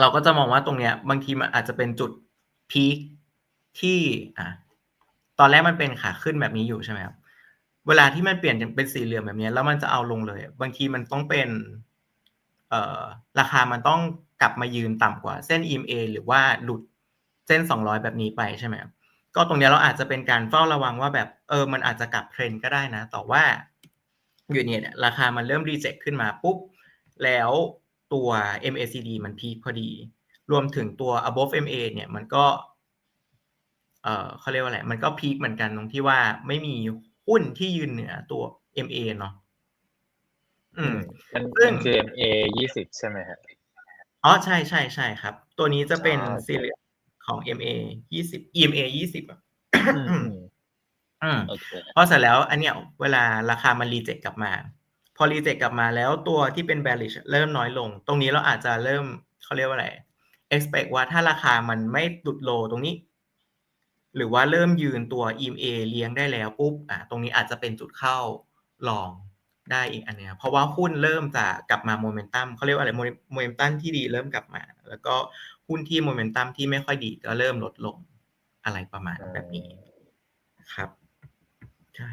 เราก็จะมองว่าตรงเนี้ย บางทีมันอาจจะเป็นจุดพีคที่อ่าตอนแรกมันเป็นขาขึ้นแบบนี้อยู่ใช่ไหมครับเวลาที่มันเปลี่ยนเป็นสีเหลืองแบบนี้แล้วมันจะเอาลงเลย บางทีมันต้องเป็นเอ่อราคามันต้องกลับมายืนต่ำกว่าเส้น EMA หรือว่าหลุดเส้น 200 แบบนี้ไปใช่ไหมครับก็ตรงนี้เราอาจจะเป็นการเฝ้าระวังว่าแบบเออมันอาจจะกลับเทรนก็ได้นะแต่ว่าอยู่เนี่ยราคามันเริ่มรีเจ็คขึ้นมาปุ๊บแล้ว ตัว MACD มันพีคพอดี รวมถึงตัว above MA เนี่ยมันก็ เอ่อเขาเรียกว่าอะไร มันก็พีคเหมือนกันตรงที่ว่าไม่มีหุ้นที่ยืนเหนือตัว MA เนาะอืมมันซึ่งมันคือ MA ยี่สิบใช่ไหมฮะอ๋อใช่ใช่ใช่ครับ ตัวนี้จะเป็นอ๋อสีเหลืองของ MA ยี่สิบ EMA ยี่สิบอะอืมอืมอืมโอเคพอเสร็จแล้วอันเนี้ยเวลาราคามันรีเจ็คกลับมา พอรีเจ็คกลับมาแล้วตัวที่เป็น bearish เริ่มน้อยลง ตรงนี้เราอาจจะเริ่มเขาเรียกว่าอะไร expect ว่าถ้าราคามันไม่ตุดโลตรงนี้ หรือว่าเริ่มยืนตัว EMA เลี้ยงได้แล้วปุ๊บอะตรงนี้อาจจะเป็นจุดเข้าลองได้อีกอันเนี้ยเพราะว่าหุ้นเริ่มจะกลับมาโมเมนตัมเขาเรียกว่าอะไรโมเมนตัมที่ดีเริ่มกลับมา แล้วก็หุ้นที่โมเมนตัมที่ไม่ค่อยดีก็เริ่มลดลงอะไรประมาณแบบนี้ครับ ใช่